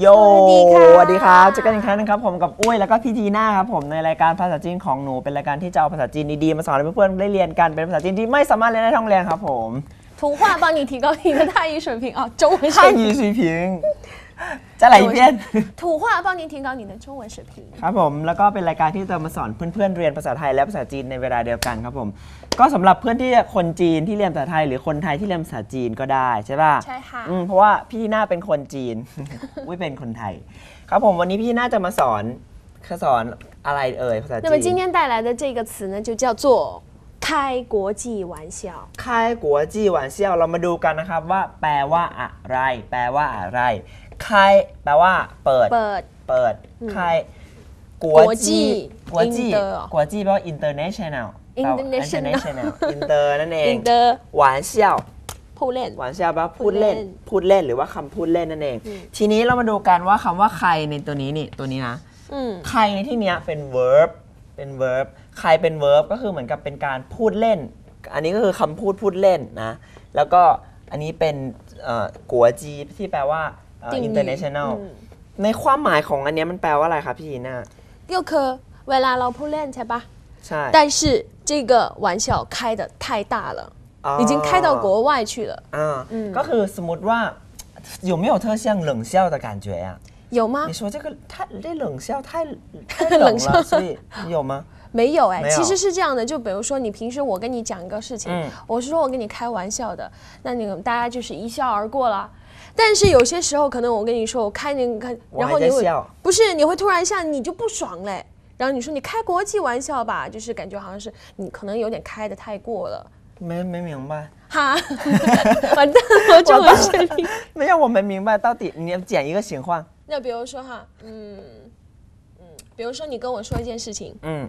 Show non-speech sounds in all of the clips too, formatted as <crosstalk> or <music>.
โยสวัสดีครับเจอกันอีกครั้งนึงครับผมกับอุ้ยแล้วก็พี่ทีน่าครับผมในรายการภาษาจีนของหนูเป็นรายการที่จะเอาภาษาจีนดีๆมาสอนให้เพื่อนๆได้เรียนกันเป็นภาษาจีนที่ไม่สามารถเรียนได้ท่องเรียนครับผม图画帮你提高你的泰语水平啊，中文水平。泰语水平。 จะไหลเพี้ยน 图画帮你提高你的中文水平。 ครับผมแล้วก็เป็นรายการที่จะมาสอนเพื่อนๆเรียนภาษาไทยและภาษาจีนในเวลาเดียวกันครับผม ก็สำหรับเพื่อนที่คนจีนที่เรียนภาษาไทย หรือคนไทยที่เรียนภาษาจีนก็ได้ใช่ป่ะ ใช่ค่ะ อืมเพราะว่าพี่ทีน่าเป็นคนจีน อุ้ยเป็นคนไทย ครับผมวันนี้พี่ทีน่าจะมาสอนสอนอะไรเอ่ยภาษาจีน 那么今天带来的这个词呢，就叫做开国际玩笑。 ค่ายกัวจีหวานเซี่ยวเรามาดูกันนะครับว่าแปลว่าอะไร แปลว่าอะไร ค่ายแปลว่า เปิด เปิด เปิดค่ายกัวจีกัวจี Inter กัวจีแปลว่า international แปลว่า International international inter นั่นเองอินเตอร์หวานเซี่ยวผู้เล่นหวานเซี่ยวแปลว่าพูดเล่น พูดเล่นพูดเล่นหรือว่าคำพูดเล่นนั่นเอง ทีนี้เรามาดูกันว่าคำว่าใครในตัวนี้นี่ตัวนี้นะอืมใครในที่เนี้ยเป็น verb เป็น verb ใครเป็น verb ก็คือเหมือนกับเป็นการพูดเล่น อันนี้ก็คือคำพูดพูดเล่นนะ แล้วก็อันนี้เป็นเอ่อกัวจีที่แปลว่า เอ่อ 定语 international อืม ในความหมายของอันเนี้ยมันแปลว่าอะไรครับพี่จีน่า ก็คือเวลาเราผู้เล่นใช่ปะ ใช่ 但是这个玩笑开的太大了， อ๋อ 已经开到国外去了。 อ่าก็คือสมมติว่า有没有特像冷笑的感觉呀、有吗你？说这个太这冷笑太太冷<laughs> 冷笑了，所以有吗？ 没有哎，其实是这样的，就比如说你平时我跟你讲一个事情，嗯我是说我跟你开玩笑的，那你们大家就是一笑而过了。但是有些时候，可能我跟你说我开那个，我然后你会笑不是你会突然一下你就不爽嘞，然后你说你开国际玩笑吧，就是感觉好像是你可能有点开的太过了，没没明白。哈，<laughs> 完蛋了，中文水平。没有，我没明白到底你要讲一个情况。那比如说哈，嗯嗯，比如说你跟我说一件事情，嗯，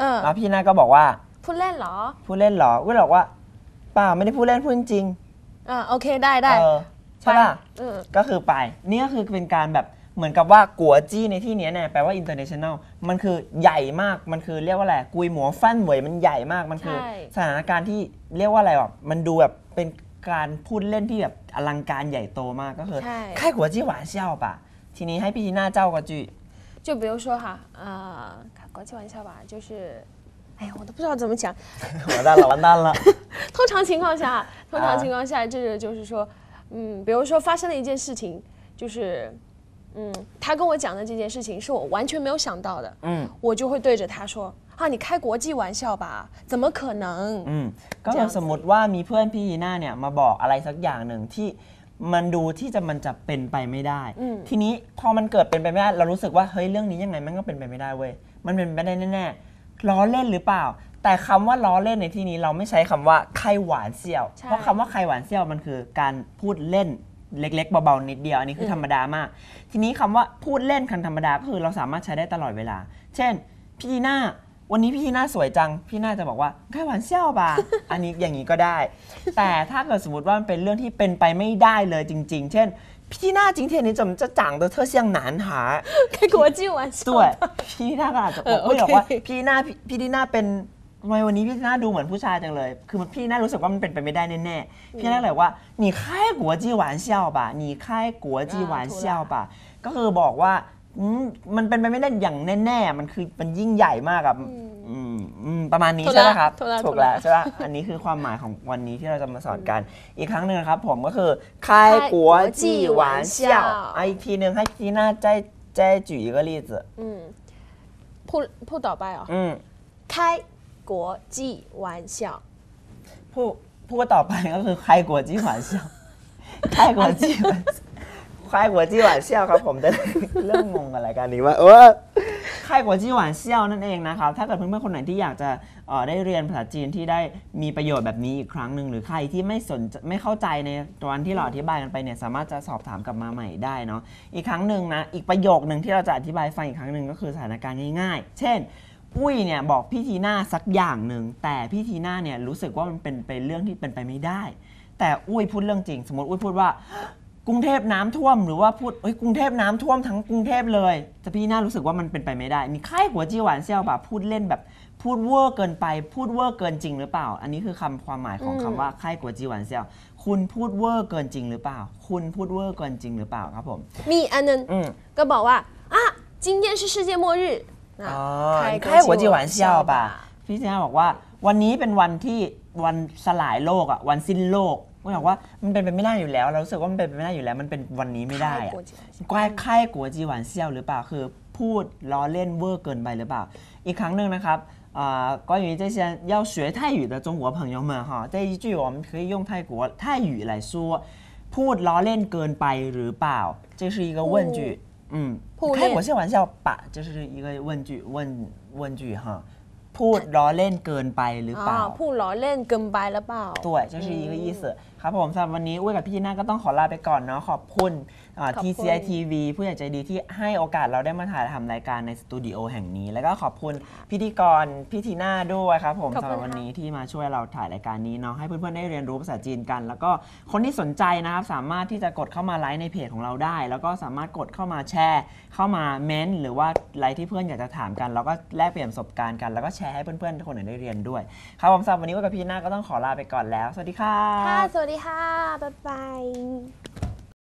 嗯 แล้วพี่ทีน่าก็บอกว่า พูดเล่นเหรอ พูดเล่นเหรอเว้ยบอกว่าเปล่าไม่ได้พูดเล่นพูดจริง อ่าโอเคได้ได้ เออใช่ป่ะ อืม ก็คือไป นี่ก็คือเป็นการแบบเหมือนกับว่ากัวจี้ในที่เนี้ยเนี่ยแปลว่า international มันคือใหญ่มาก มันคือเรียกว่าอะไร กุยหมัวฟันเหวยมันใหญ่มาก มันคือ ใช่ สถานการณ์ที่เรียกว่าอะไรแบบมันดูแบบเป็นการพูดเล่นที่แบบอลังการใหญ่โตมากก็คือ ใช่ ค่ายกัวจี้หวานเซี่ยวป่ะ ทีนี้ให้พี่ทีน่าเจ้ากระจุย 就比如说哈，呃， 开国际玩笑吧，就是，哎呀，我都不知道怎么讲。 <laughs> หัวด้านละวันด้านละ <laughs> 通常情况下，通常情况下，这个就是说，嗯，比如说发生了一件事情，就是，嗯，他跟我讲的这件事情是我完全没有想到的， อืม 我就会对着他说啊，你开国际玩笑吧，怎么可能？ อืมก็คือสมมติว่ามีเพื่อนพี่ทีน่าเนี่ยมาบอกอะไรสักอย่างหนึ่งที่มันดูที่จะมันจะเป็นไปไม่ได้ อืม ทีนี้พอมันเกิดเป็นไปไม่ได้ เรารู้สึกว่าเฮ้ยเรื่องนี้ยังไงมันก็เป็นไปไม่ได้เว้ย มันเป็นไปได้แน่ๆล้อเล่นหรือเปล่า แต่คำว่าล้อเล่นในที่นี้เราไม่ใช้คำว่าไข้หวานเซี่ยว ใช่เพราะคำว่าไข้หวานเซี่ยวมันคือการพูดเล่นเล็กๆเบาๆนิดเดียวอันนี้คือธรรมดามาก ทีนี้คำว่าพูดเล่นคันธรรมดาก็คือเราสามารถใช้ได้ตลอดเวลา เช่น พี่ทีน่าวันนี้พี่ทีน่าสวยจัง พี่น่าจะบอกว่าไข้หวานเซี่ยวป่ะอันนี้อย่างนี้ก็ได้ แต่ถ้าเกิดสมมติว่ามันเป็นเรื่องที่เป็นไปไม่ได้เลยจริง ๆ เช่น พี่ทีน่าจริงเทียน你怎么จะ长得特像男孩开国际玩笑 ด้วย 吧， พี่ทีน่าก็อาจจะ เออ พูดบอกว่า โอเค พี่ทีน่าพี่พี่ทีน่าเป็นทำไมวันนี้พี่ทีน่าดูเหมือนผู้ชายจังเลย คือพี่ทีน่ารู้สึกว่ามันเป็นไปไม่ได้แน่ๆพี่ทีน่าเลยว่า你开国际玩笑吧你开国际玩笑吧ก็คือบอกว่าอืมมันเป็นไปไม่ได้อย่างแน่ๆ มันคือมันยิ่งใหญ่มากอะ อืมอืมประมาณนี้ ถูก ใช่ไหม ละ ครับ ถูกละ ถูก ถูก แล้ว ละ ใช่ปะอันนี้คือความหมายของวันนี้ที่เราจะมาสอนกัน อีกครั้งหนึ่งนะครับผมก็คือ开国际玩笑อ่ะอีกทีหนึ่งให้พี่ทีน่าใจใจ举一个例子嗯，พูดพูดต่อไปเหรอ อืม 开国际玩笑， พูดพูดต่อไปก็คือใครกัวจี้หวานเซี่ยวใครกัวจี้หวานใครกัวจี้หวานเซี่ยวครับผมจะเริ่มงงกับรายการนี้ว่าเออใ คค่ายกัวจี้หวานเซี่ยวนั่นเองนะครับ ถ้าเกิดเพื่อนๆคนไหนที่อยากจะออได้เรียนภาษาจีนที่ได้มีประโยชน์แบบนี้อีกครั้งหนึ่งหรือใครที่ไม่สนไม่เข้าใจในตอนที่เราอธิบายกันไปเนี่ยสามารถจะสอบถามกลับมาใหม่ได้เนาะอีกครั้งหนึ่งนะอีกประโยคหนึ่งที่เราจะอธิบายฟังอีกครั้งหนึ่งก็คือสถานการณ์ง่ายๆ เช่นอุ้ยเนี่ยบอกพี่ทีน่าสักอย่างหนึ่งแต่พี่ทีน่าเนี่ยรู้สึกว่ามันเป็นไปเรื่องที่เป็นไปไม่ได้ แต่อุ้ยพูดเรื่องจริง สมมติอุ้ยพูดว่า กรุงเทพน้ำท่วมหรือว่าพูดเอ้ยกรุงเทพน้ำท่วมทั้งกรุงเทพเลยแต่พี่น่ารู้สึกว่ามันเป็นไปไม่ได้มีค่ายหัวจีหวานเซี่ยวแบบพูดเล่นแบบพูดเวอร์เกินไป พูดเวอร์เกินจริงหรือเปล่า อันนี้คือคำความหมายของคำว่าค่ายหัวจีหวานเซี่ยวคุณพูดเวอร์เกินจริงหรือเปล่า คุณพูดเวอร์เกินจริงหรือเปล่าครับผม มีอันนึง อืม ก็บอกว่าอ่ะ今天是世界末日 อ๋อ 开国 ค่ายหัวจีหวาน 际 เซี่ยว 吧 ป่ะพี่ทีน่าบอกว่า วันนี้เป็นวันที่วันสลายโลกอ่ะวันสิ้นโลก ก็บอกว่ามันเป็นไปไม่ได้อยู่แล้ว เรารู้สึกว่ามันเป็นไปไม่ได้อยู่แล้ว มันเป็นวันนี้ไม่ได้อะ 开国际玩笑 กล้ายค่ายกัวจีหวานเซี่ยวหรือเปล่า คือพูดล้อเล่นเวอร์เกินไปหรือเปล่า อีกครั้งหนึ่งนะครับอ่า关于这些要学泰语的中国朋友们哈这一句我们可以用泰国泰语来说พูดล้อเล่นเกินไปหรือเปล่า这是一个问句嗯พูดเล่น 开国际玩笑吧这是一个问句问问句哈พูดล้อเล่นเกินไปหรือเปล่า 啊พูดล้อเล่นเกินไปหรือเปล่า 对这是一个意思 ครับผมสำหรับวันนี้อุ้ยกับพี่จีน่าก็ต้องขอลาไปก่อนเนาะขอบคุณอ่าขอบคุณ TCI TV ผู้ใหญ่ใจดีที่ให้โอกาสเราได้มาถ่ายทำรายการในสตูดิโอแห่งนี้ แล้วก็ขอบคุณพิธีกรพี่ทีน่าด้วยครับผมขอบสำคุณหรับวันค่ะ นี้ที่มาช่วยเราถ่ายรายการนี้เนาะให้เพื่อนๆได้เรียนรู้ภาษาจีนกัน แล้วก็คนที่สนใจนะครับสามารถที่จะกดเข้ามาไลค์ในเพจของเราได้ แล้วก็สามารถกดเข้ามาแชร์ เข้ามาเม้นต์หรือว่าไลค์ที่เพื่อนอยากจะถามกันแล้วก็แลกเปลี่ยนประสบการณ์กันแล้วก็แชร์ให้เพื่อนๆคนอื่นได้เรียนด้วยครับผมสำหรับวันนี้อุ้ยกับพี่จีน่าก็ต้องขอลาไปก่อนแล้วสวัสดีครับ ค่ะสวัสดีค่ะ บ๊ายบาย